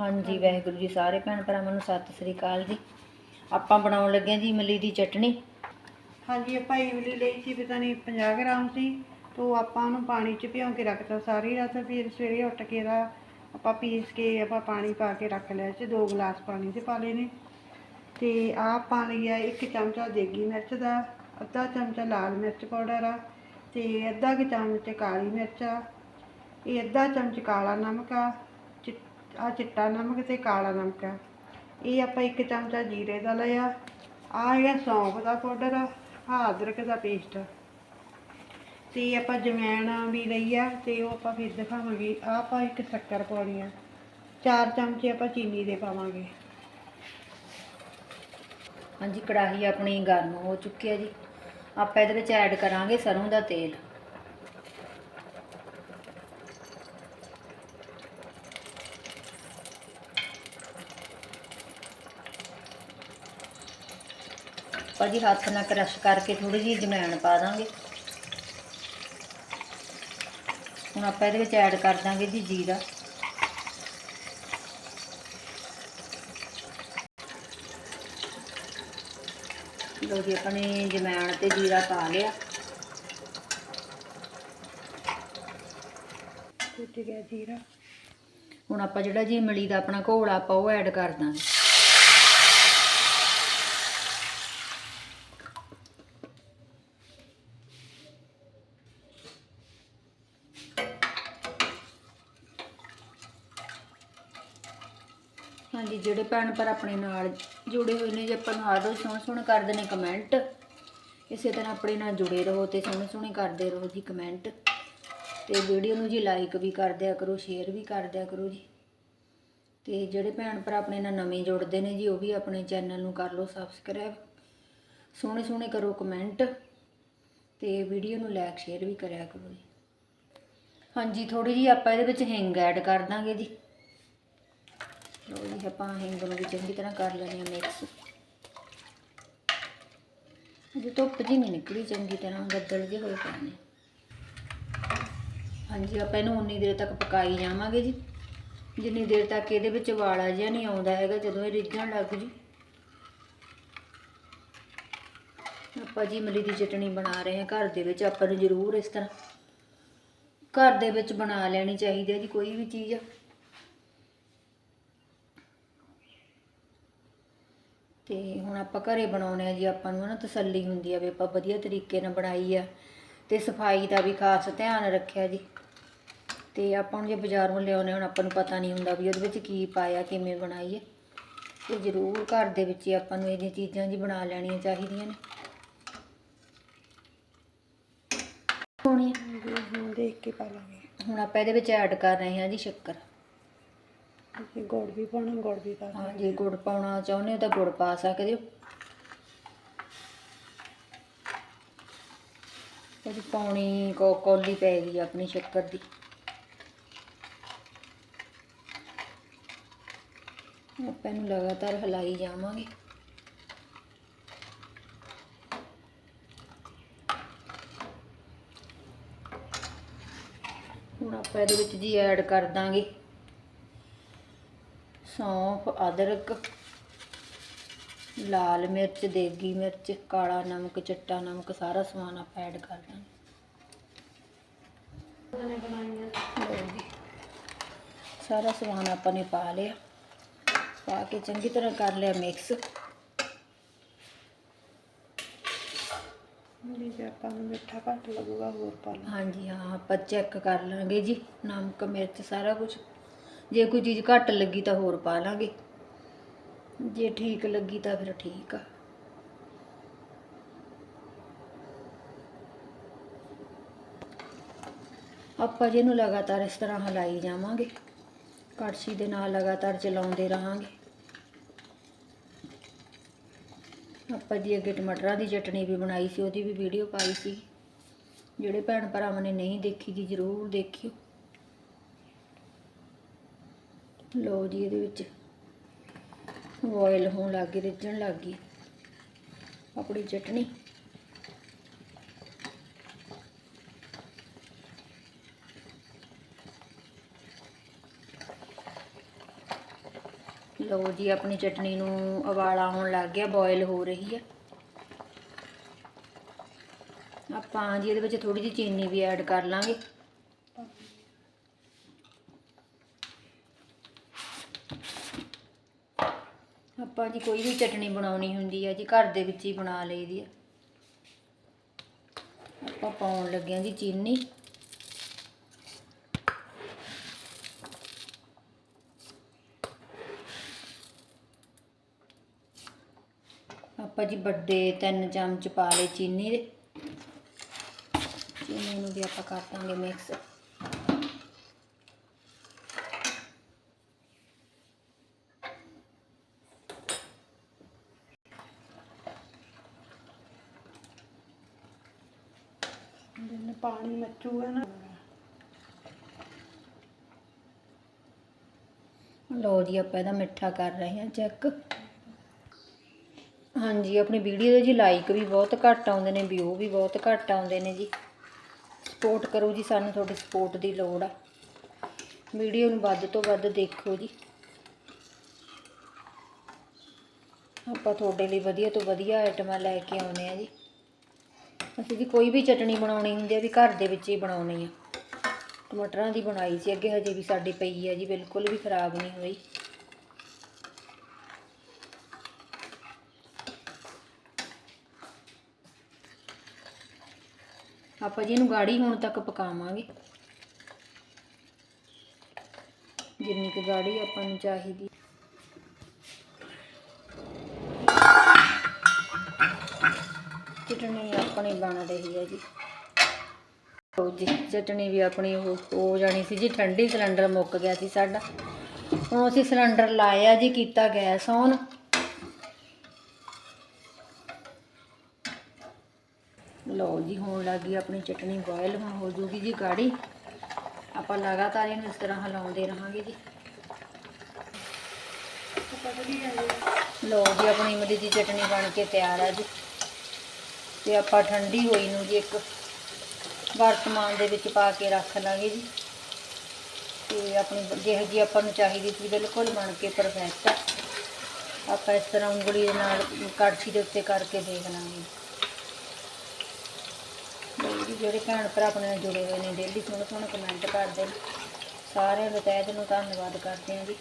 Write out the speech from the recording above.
ਹਾਂਜੀ, ਵਾਹਿਗੁਰੂ ਜੀ, ਸਾਰੇ ਭੈਣ ਭਰਾਵਾਂ ਨੂੰ ਸਤਿ ਸ੍ਰੀ ਅਕਾਲ ਜੀ। ਆਪਾਂ ਬਣਾਉਣ ਲੱਗੇ ਹਾਂ ਜੀ ਇਮਲੀ ਦੀ ਚਟਣੀ। ਹਾਂਜੀ, ਆਪਾਂ ਇਮਲੀ ਲਈ ਸੀ, ਪਤਾ ਨਹੀਂ 50 ਗ੍ਰਾਮ ਸੀ। ਤੋਂ ਆਪਾਂ ਉਹਨੂੰ ਪਾਣੀ 'ਚ ਭਿਓ ਕੇ ਰੱਖਤਾ, ਸਾਰੀ ਰਾਤ ਫਿਰ ਸਵੇਰੇ ਉੱਠ ਕੇ ਦਾ ਆਪਾਂ ਪੀਸ ਕੇ ਆਪਾਂ ਪਾਣੀ ਪਾ ਕੇ ਰੱਖ ਲਿਆ ਸੀ, ਦੋ ਗਲਾਸ ਪਾਣੀ 'ਚ ਪਾ ਲਏ ਨੇ। ਤੇ ਆਹ ਪਾ ਲਿਆ ਇੱਕ ਚਮਚਾ ਦੇਗੀ ਮਿਰਚ ਦਾ, ਅੱਧਾ ਚਮਚਾ ਲਾਲ ਮਿਰਚ ਪਾਊਡਰ ਆ, ਤੇ ਅੱਧਾ ਕੁ ਚਮਚ ਕਾਲੀ ਮਿਰਚ ਆ, ਇਹ ਅੱਧਾ ਚਮਚ ਕਾਲਾ ਨਮਕ ਆ ਆ ਚਿੱਟਾ ਨਮਕ ਤੇ ਕਾਲਾ ਨਮਕ ਆ ਇਹ ਆਪਾਂ ਇੱਕ ਚਮਚਾ ਜੀਰੇ ਦਾ ਲਿਆ। ਆ ਹੈਗਾ ਸੌਂਫ ਦਾ ਪਾਊਡਰ ਆ, ਆਹ ਅਦਰਕ ਦਾ ਪੇਸਟ ਆ। ਤੇ ਆਪਾਂ ਜਵੈਣ ਵੀ ਲਈ ਆ ਤੇ ਉਹ ਆਪਾਂ ਫਿਰ ਦਿਖਾਵਾਂਗੇ। ਆਹ ਆਪਾਂ ਇੱਕ ਸ਼ੱਕਰ ਪਾਉਣੀ ਆ। ਚਾਰ ਚਮਚੇ ਆਪਾਂ ਚੀਨੀ ਦੇ ਪਾਵਾਂਗੇ। ਹਾਂਜੀ, ਕੜਾਹੀ ਆਪਣੀ ਗਰਮ ਹੋ ਚੁੱਕੀ ਹੈ ਜੀ। ਆਪਾਂ ਇਹਦੇ ਵਿੱਚ ਐਡ ਕਰਾਂਗੇ ਸਰੋਂ ਦਾ ਤੇਲ। ਭਾਜੀ ਹੱਥ ਨਾਲ ਕ੍ਰਸ਼ ਕਰਕੇ ਥੋੜੀ ਜਿਹੀ ਜਮੈਣ ਪਾ ਦਾਂਗੇ। ਹੁਣ ਆਪਾਂ ਇਹਦੇ ਵਿੱਚ ਐਡ ਕਰ ਦਾਂਗੇ ਜੀ ਜੀਰਾ। ਲੋ ਜੀ ਆਪਾਂ ਨੇ ਜਮੈਣ ਤੇ ਜੀਰਾ ਪਾ ਲਿਆ। ਟੁੱਟ ਗਿਆ ਜੀਰਾ। ਹੁਣ ਆਪਾਂ ਜਿਹੜਾ ਜੀ ਇਮਲੀ ਦਾ ਆਪਣਾ ਘੋਲ ਆਪਾਂ ਉਹ ਐਡ ਕਰ ਦਾਂਗੇ। ਹਾਂਜੀ, ਜਿਹੜੇ ਭੈਣ ਪਰ ਆਪਣੇ ਨਾਲ ਜੁੜੇ ਹੋਏ ਨੇ, ਜੇ ਆਪਾਂ ਨੂੰ ਹਰ ਰੋਜ਼ ਸੋਹਣੇ ਸੋਹਣੇ ਕਰਦੇ ਨੇ ਕਮੈਂਟ ਇਸੇ ਤਰ੍ਹਾਂ ਆਪਣੇ ਨਾਲ ਜੁੜੇ ਰਹੋ ਤੇ ਸੋਹਣੇ ਸੋਹਣੇ ਕਰਦੇ ਰਹੋ ਜੀ ਕਮੈਂਟ ਤੇ ਵੀਡੀਓ ਨੂੰ ਜੀ ਲਾਈਕ ਵੀ ਕਰ ਦਿਆ ਕਰੋ ਸ਼ੇਅਰ ਵੀ ਕਰ ਦਿਆ ਕਰੋ ਜੀ। ਤੇ ਜਿਹੜੇ ਭੈਣ ਭਰਾ ਆਪਣੇ ਨਾਲ ਨਵੇਂ ਜੁੜਦੇ ਨੇ ਜੀ, ਉਹ ਵੀ ਆਪਣੇ ਚੈਨਲ ਨੂੰ ਕਰ ਲਓ ਸਬਸਕ੍ਰਾਈਬ ਸੋਹਣੇ ਸੋਹਣੇ ਕਰੋ ਕਮੈਂਟ ਤੇ ਵੀਡੀਓ ਨੂੰ ਲਾਈਕ ਸ਼ੇਅਰ ਵੀ ਕਰਿਆ ਕਰੋ ਜੀ। ਹਾਂਜੀ ਥੋੜੀ ਜੀ ਆਪਾਂ ਇਹਦੇ ਵਿੱਚ ਹਿੰਗ ਐਡ ਕਰ ਦਾਂਗੇ ਜੀ। ਲੋ ਜੀ, ਆਪਾਂ ਹਿੰਗ ਨੂੰ ਵੀ ਚੰਗੀ ਤਰ੍ਹਾਂ ਕਰ ਲੈਣੀ ਆ ਮਿਕਸ ਅਜੇ ਧੁੱਪ ਜੀ ਨਹੀਂ ਨਿਕਲੀ, ਚੰਗੀ ਤਰ੍ਹਾਂ ਗੱਦਲ ਜਿਹੇ ਹੋਏ ਪਏ ਨੇ। ਹਾਂਜੀ, ਆਪਾਂ ਇਹਨੂੰ ਉਨੀ ਦੇਰ ਤੱਕ ਪਕਾਈ ਜਾਵਾਂਗੇ ਜੀ। ਜਿੰਨੀ ਦੇਰ ਤੱਕ ਇਹਦੇ ਵਿੱਚ ਵਾਲਾ ਜਿਹਾ ਨਹੀਂ ਆਉਂਦਾ ਹੈਗਾ, ਜਦੋਂ ਇਹ ਰਿੱਝਣ ਲੱਗ ਜੀ। ਆਪਾਂ ਜੀ ਇਮਲੀ ਦੀ ਚਟਣੀ ਬਣਾ ਰਹੇ ਹਾਂ, ਘਰ ਦੇ ਵਿੱਚ ਆਪਾਂ ਨੂੰ ਜ਼ਰੂਰ ਇਸ ਤਰ੍ਹਾਂ। ਘਰ ਦੇ ਵਿੱਚ ਬਣਾ ਲੈਣੀ ਚਾਹੀਦੀ ਹੈ ਜੀ, ਕੋਈ ਵੀ ਚੀਜ਼। ਤੇ ਹੁਣ ਆਪਾਂ ਘਰੇ ਬਣਾਉਣੇ ਆ ਜੀ ਆਪਾਂ ਨੂੰ ਨਾ ਤਸੱਲੀ ਹੁੰਦੀ ਆ ਵੀ ਆਪਾਂ ਵਧੀਆ ਤਰੀਕੇ ਨਾਲ ਬਣਾਈ ਆ ਤੇ ਸਫ਼ਾਈ ਦਾ ਵੀ ਖਾਸ ਧਿਆਨ ਰੱਖਿਆ ਜੀ। ਤੇ ਆਪਾਂ ਨੂੰ ਜੇ ਬਾਜ਼ਾਰੋਂ ਲਿਆਉਣੇ ਹੁਣ ਆਪਾਂ ਨੂੰ ਪਤਾ ਨਹੀਂ ਹੁੰਦਾ ਵੀ ਉਹਦੇ ਵਿੱਚ ਕੀ ਪਾਇਆ ਕਿਵੇਂ ਬਣਾਈ ਹੈ ਤੇ ਜ਼ਰੂਰ ਘਰ ਦੇ ਵਿੱਚ ਹੀ ਆਪਾਂ ਨੂੰ ਇਹ ਜਿਹੀਆਂ ਚੀਜ਼ਾਂ ਜੀ ਬਣਾ ਲੈਣੀਆਂ ਚਾਹੀਦੀਆਂ ਨੇ। ਹੋਣੀ ਹੁਣ ਦੇਖ ਕੇ ਪਾ ਲਾਂਗੇ। ਹੁਣ ਆਪਾਂ ਇਹਦੇ ਵਿੱਚ ਐਡ ਕਰ ਰਹੇ ਹਾਂ ਜੀ ਸ਼ੱਕਰ। ਗੁੜ ਵੀ ਪਾਉਣਾ ਗੁੜ ਵੀ ਪਾ ਹਾਂ ਜੇ ਗੁੜ ਪਾਉਣਾ ਚਾਹੁੰਦੇ ਹੋ ਤਾਂ ਗੁੜ ਪਾ ਸਕਦੇ ਹੋ। ਇਹਦੀ ਪੌਣੀ ਕੋ ਕੌਲੀ ਪੈ ਗਈ ਆਪਣੀ ਸ਼ੱਕਰ ਦੀ। ਆਪਾਂ ਇਹਨੂੰ ਲਗਾਤਾਰ ਹਿਲਾਈ ਜਾਵਾਂਗੇ। ਹੁਣ ਆਪਾਂ ਇਹਦੇ ਵਿੱਚ ਜੀ ਐਡ ਕਰ ਦਾਂਗੇ। ਸੌਂਫ ਅਦਰਕ ਲਾਲ ਮਿਰਚ ਦੇਗੀ ਮਿਰਚ ਕਾਲਾ ਨਮਕ ਚਿੱਟਾ ਨਮਕ ਸਾਰਾ ਸਮਾਨ ਆਪਾਂ ਐਡ ਕਰ ਦਾਂਗੇ। ਸਾਰਾ ਸਮਾਨ ਆਪਾਂ ਨੇ ਪਾ ਲਿਆ। ਪਾ ਕੇ ਚੰਗੀ ਤਰ੍ਹਾਂ ਕਰ ਲਿਆ ਮਿਕਸ ਜੇ ਆਪਾਂ ਨੂੰ ਮਿੱਠਾ ਘੱਟ ਲੱਗੂਗਾ ਹੋਰ ਪਾ ਲਾਂ ਹਾਂਜੀ ਹਾਂ ਆਪਾਂ ਚੈੱਕ ਕਰ ਲਾਂਗੇ ਜੀ। ਨਮਕ ਮਿਰਚ ਸਾਰਾ ਕੁਝ ਜੇ ਕੋਈ ਚੀਜ਼ ਘੱਟ ਲੱਗੀ ਤਾਂ ਹੋਰ ਪਾ ਲਾਂਗੇ। ਜੇ ਠੀਕ ਲੱਗੀ ਤਾਂ ਫਿਰ ਠੀਕ ਆ। ਆਪਾਂ ਜਿਹਨੂੰ ਲਗਾਤਾਰ ਇਸ ਤਰ੍ਹਾਂ ਹਿਲਾਈ ਜਾਵਾਂਗੇ, ਕੜਛੀ ਦੇ ਨਾਲ ਲਗਾਤਾਰ ਚਲਾਉਂਦੇ ਰਹਾਂਗੇ। ਆਪਾਂ ਜੀ ਅੱਗੇ ਟਮਾਟਰਾਂ ਦੀ ਚਟਣੀ ਵੀ ਬਣਾਈ ਸੀ, ਉਹਦੀ ਵੀ ਵੀਡੀਓ ਪਾਈ ਸੀ। ਜਿਹੜੇ ਭੈਣ ਭਰਾਵਾਂ ਨੇ ਨਹੀਂ ਦੇਖੀ ਜੀ, ਜ਼ਰੂਰ ਦੇਖਿਓ। ਲੋ ਜੀ, ਇਹਦੇ ਵਿੱਚ ਬੋਇਲ ਹੋਣ ਲੱਗ ਗਈ ਰਿੱਝਣ ਲੱਗ ਗਈ ਆਪਣੀ ਚਟਣੀ ਲਓ ਜੀ, ਆਪਣੀ ਚਟਨੀ ਨੂੰ ਉਬਾਲਾ ਆਉਣ ਲੱਗ ਗਿਆ ਬੋਇਲ ਹੋ ਰਹੀ ਹੈ। ਆਪਾਂ ਜੀ, ਇਹਦੇ ਵਿੱਚ ਥੋੜੀ ਜਿਹੀ ਚੀਨੀ ਵੀ ਐਡ ਕਰ ਲਾਂਗੇ। ਆਪਾਂ ਜੀ ਕੋਈ ਵੀ ਚਟਨੀ ਬਣਾਉਣੀ ਹੁੰਦੀ ਆ ਜੀ, ਘਰ ਦੇ ਵਿੱਚ ਹੀ ਬਣਾ ਲਈਦੀ ਆ। ਆਪਾਂ ਪਾਉਣ ਲੱਗੇ ਹਾਂ ਜੀ ਚੀਨੀ। ਆਪਾਂ ਜੀ ਵੱਡੇ ਤਿੰਨ ਚਮਚ ਪਾ ਲਏ ਚੀਨੀ ਦੇ। ਚੀਨੀ ਨੂੰ ਵੀ ਆਪਾਂ ਕਰ ਦਾਂਗੇ ਮਿਕਸ। ਜਿੰਨੇ ਪਾਣੀ ਮੱਚੂਗਾ ਨਾ। ਲਓ ਜੀ, ਆਪਾਂ ਇਹਦਾ ਮਿੱਠਾ ਕਰ ਰਹੇ ਹਾਂ ਚੈੱਕ ਹਾਂਜੀ, ਆਪਣੀ ਵੀਡੀਓ ਦੇ ਜੀ ਲਾਈਕ ਵੀ ਬਹੁਤ ਘੱਟ ਆਉਂਦੇ ਨੇ ਵਿਊ ਵੀ ਬਹੁਤ ਘੱਟ ਆਉਂਦੇ ਨੇ ਜੀ। ਸਪੋਰਟ ਕਰੋ ਜੀ, ਸਾਨੂੰ ਤੁਹਾਡੀ ਸਪੋਰਟ ਦੀ ਲੋੜ ਆ। ਵੀਡੀਓ ਨੂੰ ਵੱਧ ਤੋਂ ਵੱਧ ਦੇਖੋ ਜੀ। ਆਪਾਂ ਤੁਹਾਡੇ ਲਈ ਵਧੀਆ ਤੋਂ ਵਧੀਆ ਆਈਟਮਾਂ ਲੈ ਕੇ ਆਉਨੇ ਆ ਜੀ। ਅਸੀਂ ਜੀ ਕੋਈ ਵੀ ਚਟਣੀ ਬਣਾਉਣੀ ਹੁੰਦੀ ਆ ਵੀ ਘਰ ਦੇ ਵਿੱਚ ਹੀ ਬਣਾਉਣੀ ਆ ਟਮਾਟਰਾਂ ਦੀ ਬਣਾਈ ਸੀ, ਅੱਗੇ ਹਜੇ ਵੀ ਸਾਡੀ ਪਈ ਹੈ ਜੀ, ਬਿਲਕੁਲ ਵੀ ਖਰਾਬ ਨਹੀਂ ਹੋਈ। ਆਪਾਂ ਜੀ ਇਹਨੂੰ ਗਾੜੀ ਹੋਣ ਤੱਕ ਪਕਾਵਾਂਗੇ। ਜਿੰਨੀ ਕੁ ਗਾੜੀ ਆਪਾਂ ਨੂੰ ਚਾਹੀਦੀ ਚਟਣੀ ਆਪਣੀ ਬਣ ਰਹੀ ਹੈ ਜੀ। ਲਓ ਜੀ ਚਟਣੀ ਵੀ ਆਪਣੀ ਉਹ ਹੋ ਜਾਣੀ ਸੀ ਜੀ, ਠੰਡੀ ਸਿਲੰਡਰ ਮੁੱਕ ਗਿਆ ਸੀ ਸਾਡਾ। ਹੁਣ ਅਸੀਂ ਸਿਲੰਡਰ ਲਾਇਆ ਜੀ, ਕੀਤਾ ਗੈਸ ਔਨ। ਲਓ ਜੀ, ਹੋਣ ਲੱਗੀ ਆਪਣੀ ਚਟਣੀ ਬੋਇਲ, ਹੁਣ ਹੋ ਜੂਗੀ ਜੀ ਗਾੜੀ। ਆਪਾਂ ਲਗਾਤਾਰ ਇਹਨੂੰ ਇਸ ਤਰ੍ਹਾਂ ਹਿਲਾਉਂਦੇ ਰਹਾਂਗੇ ਜੀ। ਲਓ ਜੀ, ਆਪਣੀ ਇਮਲੀ ਦੀ ਚਟਣੀ ਬਣ ਕੇ ਤਿਆਰ ਹੈ ਜੀ। ਤੇ ਆਪਾਂ ਠੰਡੀ ਹੋਈ ਨੂੰ ਜੀ ਇੱਕ ਵਰਤਮਾਨ ਦੇ ਵਿੱਚ ਪਾ ਕੇ ਰੱਖ ਲਾਂਗੇ ਜੀ। ਤੇ ਆਪਣੀ ਜਿਹੋ ਜੀ ਆਪਾਂ ਨੂੰ ਚਾਹੀਦੀ ਸੀ ਬਿਲਕੁਲ ਬਣ ਕੇ ਪਰਫੈਕਟ ਹੈ ਆਪਾਂ ਇਸ ਤਰ੍ਹਾਂ ਉਂਗਲੀ ਦੇ ਨਾਲ ਕੜਛੀ ਦੇ ਉੱਤੇ ਕਰਕੇ ਦੇਖ ਲਾਂਗੇ। ਜਿਹੜੇ ਭੈਣ ਭਰਾ ਆਪਣੇ ਨਾਲ ਜੁੜੇ ਹੋਏ ਨੇ, ਡੇਲੀ ਸੋਹਣੇ ਸੋਹਣੇ ਕਮੈਂਟ ਕਰਦੇ ਨੇ। ਸਾਰਿਆਂ ਦਾ ਤਹਿ ਦਿਲੋਂ ਧੰਨਵਾਦ ਕਰਦੇ ਹਾਂ ਜੀ।